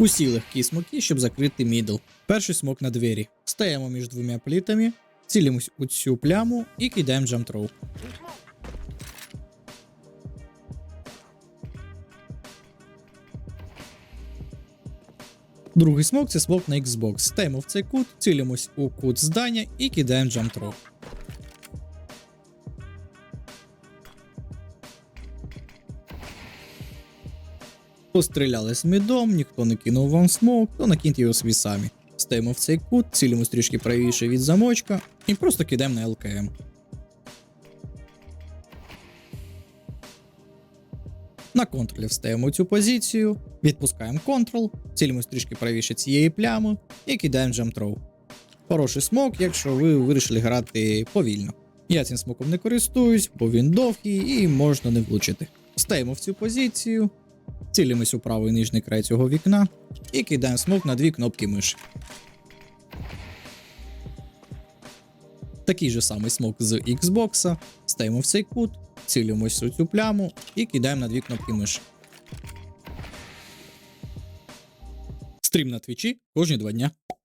Усі легкі смоки, щоб закрити мідл. Перший смок на двері. Стаємо між двома плітами, цілимось у цю пляму і кидаємо джамтроу. Другий смок це смок на Xbox. Стаємо в цей кут, цілимось у кут здання і кидаємо джамтроу. Постріляли з мідом, ніхто не кинув вам смок, то накиньте його собі самі. Стаємо в цей кут, цілимось трішки правіше від замочка і просто кидаємо на ЛКМ. На контролі встаємо цю позицію, відпускаємо контрол, цілимось трішки правіше цієї плями і кидаємо джамтроу. Хороший смок, якщо ви вирішили грати повільно. Я цим смоком не користуюсь, бо він довгий і можна не влучити. Стаємо в цю позицію, цілимось у правий нижній край цього вікна і кидаємо смок на дві кнопки миші. Такий же самий смок з Xbox, стаємо в цей кут, цілимось у цю пляму і кидаємо на дві кнопки миші. Стрім на твічі кожні два дня.